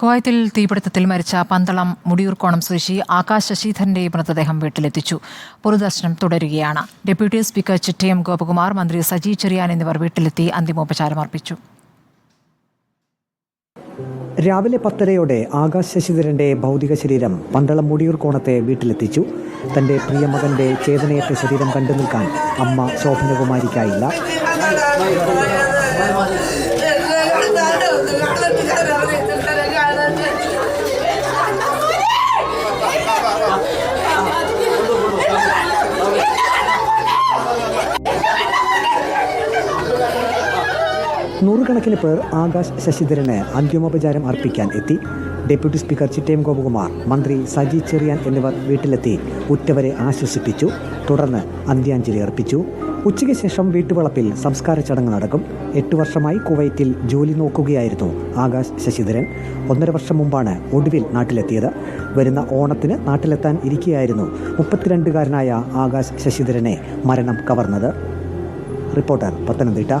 കുവൈത്തിൽ തീപിടുത്തത്തിൽ മരിച്ച പന്തളം മുടിയൂർക്കോണം സ്വദേശി ആകാശ് ശശിധരന്റെ മൃതദേഹം വീട്ടിലെത്തിച്ചു. പൊതുദർശനം തുടരുകയാണ്. ഡെപ്യൂട്ടി സ്പീക്കർ ചിറ്റയം ഗോപകുമാർ മന്ത്രി സജി ചെറിയാൻ എന്നിവർ വീട്ടിലെത്തി അന്തിമോപചാരം അർപ്പിച്ചു. രാവിലെ പത്തരയോടെ ആകാശ് ശശിധരന്റെ ഭൗതിക ശരീരം പന്തളം മുടിയൂർ കോണത്തെ വീട്ടിലെത്തിച്ചു. തന്റെ പ്രിയമകന്റെ ചേതനയേറ്റ ശരീരം കണ്ടു നിൽക്കാൻ അമ്മ ശോഭനകുമാരിക്കായില്ല. നൂറുകണക്കിന് പേർ ആകാശ് ശശിധരന് അന്തിമോപചാരം അർപ്പിക്കാൻ എത്തി. ഡെപ്യൂട്ടി സ്പീക്കർ ചിറ്റയം ഗോപകുമാർ മന്ത്രി സജി ചെറിയാൻ എന്നിവർ വീട്ടിലെത്തി ഉറ്റവരെ ആശ്വസിപ്പിച്ചു തുടർന്ന് അന്ത്യാഞ്ജലി അർപ്പിച്ചു. ഉച്ചയ്ക്ക് ശേഷം വീട്ടുവളപ്പിൽ സംസ്കാര ചടങ്ങ് നടക്കും. എട്ട് വർഷമായി കുവൈറ്റിൽ ജോലി നോക്കുകയായിരുന്നു ആകാശ് ശശിധരൻ. ഒന്നര വർഷം മുമ്പാണ് ഒടുവിൽ നാട്ടിലെത്തിയത്. വരുന്ന ഓണത്തിന് നാട്ടിലെത്താൻ ഇരിക്കുകയായിരുന്നു മുപ്പത്തിരണ്ടുകാരനായ ആകാശ് ശശിധരനെ മരണം കവർന്നത്. റിപ്പോർട്ടർ പത്തനംതിട്ട.